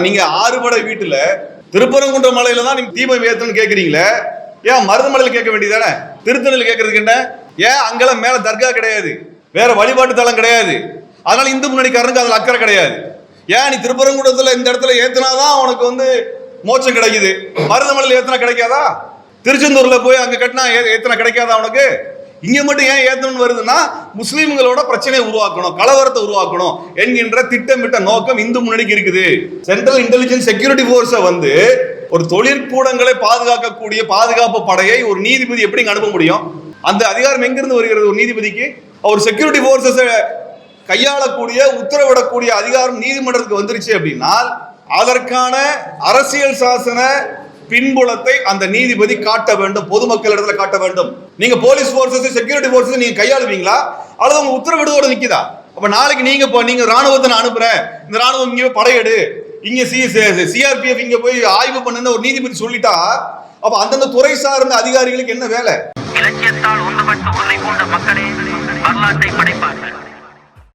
நீங்க ஆறுபடை வீட்டுல திருப்பரங்குன்ற மலையில தான் நீங்க தீபம் ஏத்தணும்னு கேக்குறீங்களே? ஏன் மருதமலையில கேட்க வேண்டியதானே? திருத்தணியில் கேட்கறதுக்கு என்ன? ஏன் அங்கெல்லாம் மேல தர்கா கிடையாது. வேற வழிபாட்டு தலம் கிடையாது. அதனால இந்து முன்னணிக்காரனுக்கு அதுல அக்கறை கிடையாது. ஏன் நீ திருப்பரங்குன்றத்துல இந்த இடத்துல ஏத்தினாதான் உனக்கு வந்து மோட்சம் கிடைக்குது. மருதமலையில் ஏத்துனா கிடைக்காதா? திருச்செந்தூர்ல போய் அங்க கட்டினா ஏ- கிடைக்காதா உனக்கு? இங்கே மட்டும் ஏன் ஏத்தணும்னு வருதுன்னா முஸ்லீம்களோட பிரச்சனையை உருவாக்கணும் கலவரத்தை உருவாக்கணும் என்கின்ற திட்டமிட்ட நோக்கம் இந்து முன்னணிக்கு இருக்குது. சென்ட்ரல் இன்டெலிஜென்ஸ் செக்யூரிட்டி ஃபோர்ஸை வந்து ஒரு தொழிற்கூடங்களை பாதுகாக்கக்கூடிய பாதுகாப்பு படையை ஒரு நீதிபதி எப்படி அனுப்ப முடியும்? அந்த அதிகாரம் எங்கிருந்து வருகிறது ஒரு நீதிபதிக்கு? அவர் செக்யூரிட்டி ஃபோர்ஸஸை கையாளக்கூடிய உத்தரவிடக்கூடிய அதிகாரம் நீதிமன்றத்துக்கு வந்துருச்சு அப்படின்னா அதற்கான அரசியல் சாசன பின்புலத்தை அந்த நீதிபதி காட்ட வேண்டும் பொதுமக்கள் இடத்துல காட்ட வேண்டும். நீங்க போலீஸ் போர்சஸ் செக்யூரிட்டி போர்சஸ் நீங்க கையாளுவீங்களா? அல்லது உங்க உத்தரவிடுவோட நிக்குதா? அப்ப நாளைக்கு நீங்க நீங்க ராணுவத்தை நான் அனுப்புறேன். இந்த ராணுவம் இங்க படையெடு. இங்க சி சிஆர்பிஎஃப் இங்க போய் ஆய்வு பண்ணுன்னு ஒரு நீதிபதி சொல்லிட்டா அப்ப அந்தந்த துறை சார்ந்த அதிகாரிகளுக்கு என்ன வேலை? இலக்கியத்தால் ஒன்றுபட்டு உன்னை கொண்ட